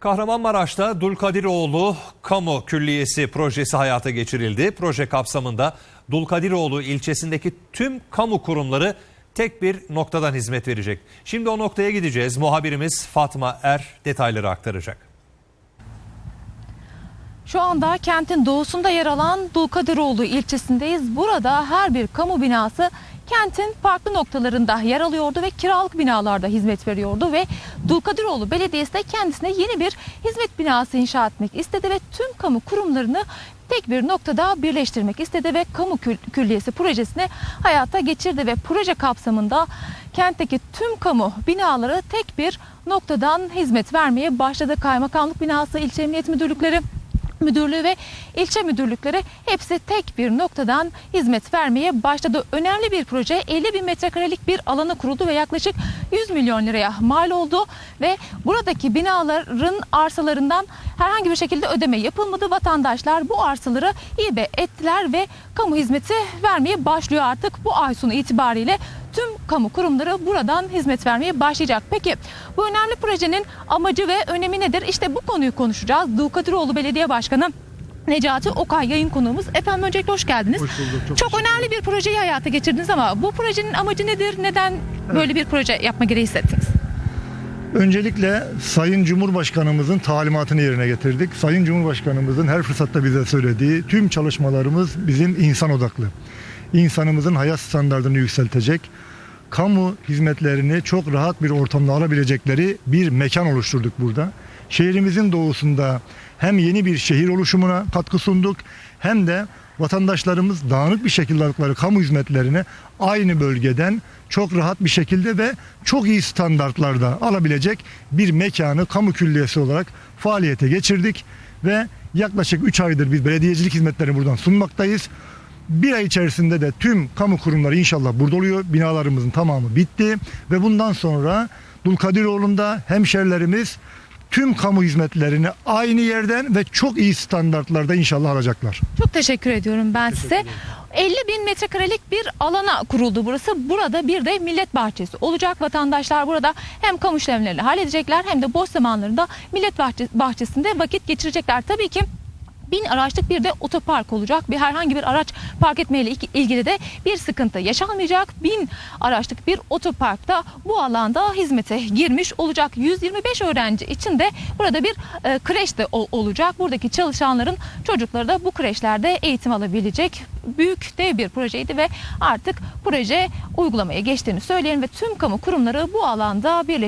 Kahramanmaraş'ta Dulkadiroğlu Kamu Külliyesi projesi hayata geçirildi. Proje kapsamında Dulkadiroğlu ilçesindeki tüm kamu kurumları tek bir noktadan hizmet verecek. Şimdi o noktaya gideceğiz. Muhabirimiz Fatma Er detayları aktaracak. Şu anda kentin doğusunda yer alan Dulkadiroğlu ilçesindeyiz. Burada her bir kamu binası kentin farklı noktalarında yer alıyordu ve kiralık binalarda hizmet veriyordu ve Dulkadiroğlu Belediyesi de kendisine yeni bir hizmet binası inşa etmek istedi ve tüm kamu kurumlarını tek bir noktada birleştirmek istedi ve kamu kül- külliyesi projesini hayata geçirdi ve proje kapsamında kentteki tüm kamu binaları tek bir noktadan hizmet vermeye başladı. Kaymakamlık binası, ilçe emniyet müdürlükleri müdürlüğü ve ilçe müdürlükleri hepsi tek bir noktadan hizmet vermeye başladı. Önemli bir proje 50 bin metrekarelik bir alana kuruldu ve yaklaşık 100 milyon liraya mal oldu ve buradaki binaların arsalarından herhangi bir şekilde ödeme yapılmadı. Vatandaşlar bu arsaları hibe ettiler ve kamu hizmeti vermeye başlıyor artık bu ay sonu itibariyle kamu kurumları buradan hizmet vermeye başlayacak. Peki bu önemli projenin amacı ve önemi nedir? İşte bu konuyu konuşacağız. Dulkadiroğlu Belediye Başkanı Necati Okay yayın konuğumuz. Efendim öncelikle hoş geldiniz. Hoş bulduk, çok Çok önemli bir projeyi hayata geçirdiniz ama bu projenin amacı nedir? Neden böyle bir proje yapma gereği hissettiniz? Öncelikle Sayın Cumhurbaşkanımızın talimatını yerine getirdik. Sayın Cumhurbaşkanımızın her fırsatta bize söylediği tüm çalışmalarımız bizim insan odaklı. İnsanımızın hayat standartını yükseltecek, kamu hizmetlerini çok rahat bir ortamda alabilecekleri bir mekan oluşturduk burada. Şehrimizin doğusunda hem yeni bir şehir oluşumuna katkı sunduk hem de vatandaşlarımız dağınık bir şekilde aldıkları kamu hizmetlerini aynı bölgeden çok rahat bir şekilde ve çok iyi standartlarda alabilecek bir mekanı kamu külliyesi olarak faaliyete geçirdik ve yaklaşık 3 aydır biz belediyecilik hizmetlerini buradan sunmaktayız. Bir ay içerisinde de tüm kamu kurumları inşallah burada oluyor. Binalarımızın tamamı bitti ve bundan sonra Dulkadiroğlu'nda hemşerilerimiz tüm kamu hizmetlerini aynı yerden ve çok iyi standartlarda inşallah alacaklar. Çok teşekkür ediyorum ben size. 50 bin metrekarelik bir alana kuruldu burası. Burada bir de millet bahçesi olacak. Vatandaşlar burada hem kamu işlemlerini halledecekler hem de boş zamanlarında millet bahçe- bahçesinde vakit geçirecekler. Tabii ki bin araçlık bir de otopark olacak. Bir herhangi bir araç park etmeyle ilgili de bir sıkıntı yaşanmayacak. Bin araçlık bir otoparkta bu alanda hizmete girmiş olacak. 125 öğrenci için de burada bir e, kreş de ol- olacak. Buradaki çalışanların çocukları da bu kreşlerde eğitim alabilecek. Büyük dev bir projeydi ve artık proje uygulamaya geçtiğini söyleyelim ve tüm kamu kurumları bu alanda birleşti.